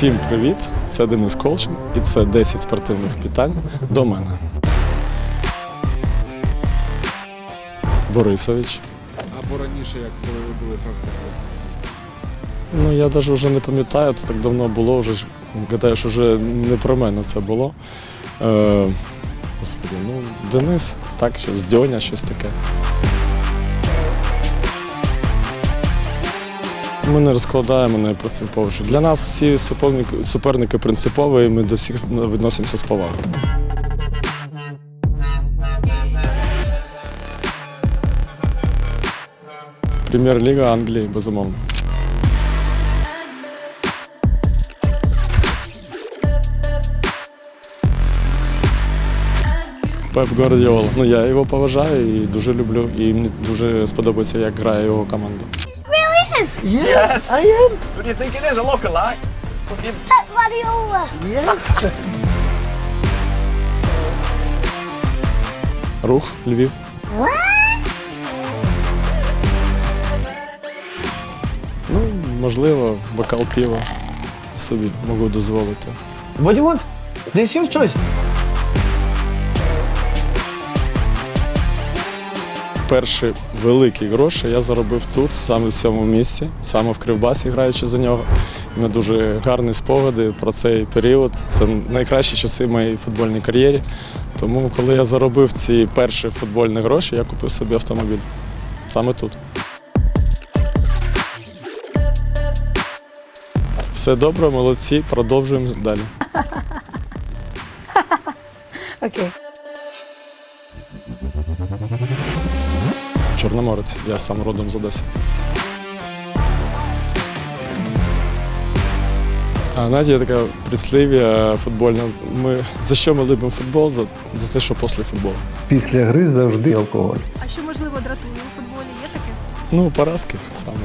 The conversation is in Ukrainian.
Всім привіт! Це Денис Колчин і це 10 спортивних питань до мене. Борисович. Або раніше, як коли ви були гравцем. Ну я навіть вже не пам'ятаю, це так давно було, вже гадаю, що вже не про мене це було. Е, господи, ну Денис, так, щось Дьоня, щось таке. Ми не розкладаємо не принципово. Для нас всі суперники, суперники принципові, і ми до всіх відносимося з повагою. Прем'єр-ліга Англії, безумовно. Пеп Гвардіола. Ну я його поважаю і дуже люблю. І мені дуже сподобається, як грає його команда. Yes, I am. What do you think it is? A lookalike? Pep Guardiola. Yes. Рух Львів. Ну, можливо, бокал пива собі можу дозволити. What do you want? This your choice. Перші великі гроші я заробив тут, саме в цьому місці, саме в Кривбасі, граючи за нього. У мене дуже гарні спогади про цей період. Це найкращі часи в моїй футбольній кар'єрі. Тому, коли я заробив ці перші футбольні гроші, я купив собі автомобіль. Саме тут. Все добре, молодці, продовжуємо далі. Okay. Чорноморець, я сам родом з Одеси. А Надія така прислів'я футбольна. Ми, за що ми любимо футбол? За, за те, що після футболу. Після гри завжди алкоголь. А що можливо дратує у футболі? Є таке? Ну, поразки саме.